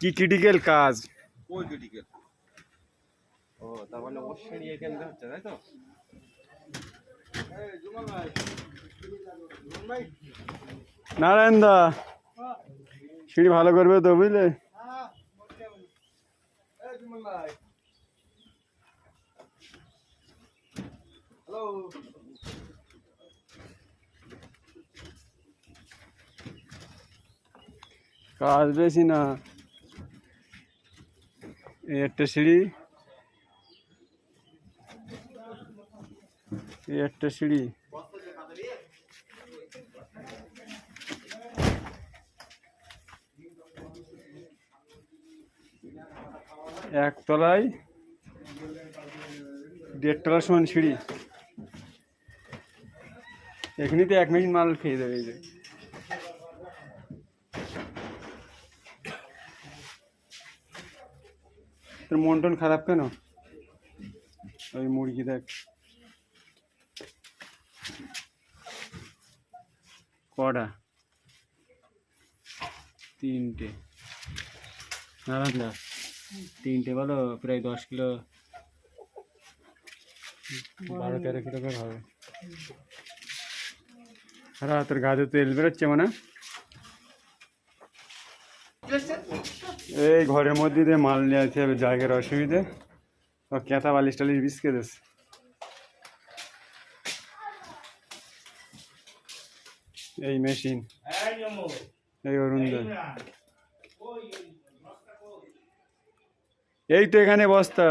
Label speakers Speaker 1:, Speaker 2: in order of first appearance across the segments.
Speaker 1: কি ক্রিটিক্যাল কাজ?
Speaker 2: ওই ক্রিটিক্যাল
Speaker 3: ও তার মানে ওর সিঁড়ি এখান হচ্ছে তাই তো?
Speaker 1: নারায়ণ দা সিঁড়ি ভালো করবে তো বুঝলে? কাজ বেশি না। এই একটা সিঁড়ি। এই একটা সিঁড়ি। একতলায় দেড় তলার সমান সিঁড়ি। এখানেতে এক মেশিন মাল খেয়ে দেবে এই যে। তোর মন টন খারাপ কেন? ওই মুরগি দেখ। কটা? তিনটে। নারায়ণ তিনটে বলো, প্রায় দশ কিলো। বারো তেরো কিলো করে হবে। আর, তোর গাছে তেল বেরোচ্ছে মানে এই ঘরের মধ্যে দিয়ে মাল নিয়ে আসতে হবে জায়গার অসুবিধে। ও কেতা বালিশ টালিশ বিস্কে দিস এই মেশিন। এই অরুণ এই তো এখানে বস্তা।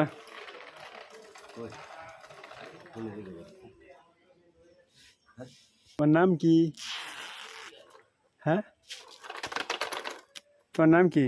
Speaker 1: তোমার নাম কি? হ্যাঁ? তোমার নাম কি